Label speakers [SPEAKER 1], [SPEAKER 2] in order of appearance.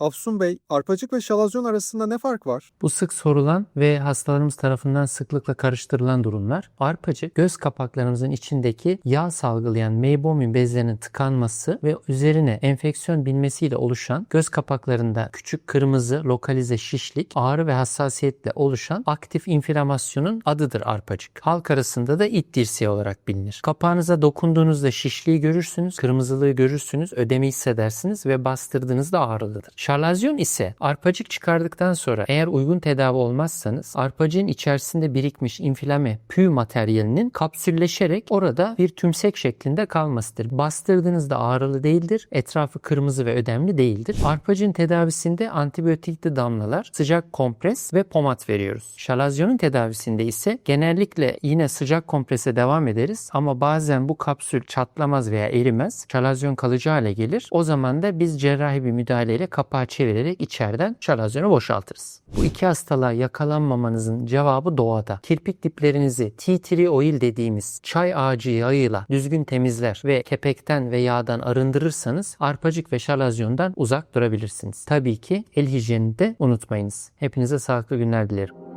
[SPEAKER 1] Afsun Bey, arpacık ve şalazyon arasında ne fark var?
[SPEAKER 2] Bu sık sorulan ve hastalarımız tarafından sıklıkla karıştırılan durumlar. Arpacık göz kapaklarımızın içindeki yağ salgılayan meibomium bezlerinin tıkanması ve üzerine enfeksiyon binmesiyle oluşan göz kapaklarında küçük kırmızı lokalize şişlik, ağrı ve hassasiyetle oluşan aktif inflamasyonun adıdır arpacık. Halk arasında da it dirseği olarak bilinir. Kapağınıza dokunduğunuzda şişliği görürsünüz, kırmızılığı görürsünüz, ödemi hissedersiniz ve bastırdığınızda ağrılıdır. Şarlazyon ise arpacık çıkardıktan sonra eğer uygun tedavi olmazsanız arpacığın içerisinde birikmiş inflame pü materyalinin kapsülleşerek orada bir tümsek şeklinde kalmasıdır. Bastırdığınızda ağrılı değildir, etrafı kırmızı ve ödemli değildir. Arpacığın tedavisinde antibiyotikli damlalar, sıcak kompres ve pomat veriyoruz. Şalazyonun tedavisinde ise genellikle yine sıcak komprese devam ederiz ama bazen bu kapsül çatlamaz veya erimez. Şalazyon kalıcı hale gelir. O zaman da biz cerrahi bir müdahaleyle kapağı çevirerek içeriden şalazyonu boşaltırız. Bu iki hastalığa yakalanmamanızın cevabı doğada. Kirpik diplerinizi tea tree oil dediğimiz çay ağacı yağıyla düzgün temizler ve kepekten ve yağdan arındırırsanız arpacık ve şalazyondan uzak durabilirsiniz. Tabii ki el hijyenini de unutmayınız. Hepinize sağlıklı günler dilerim.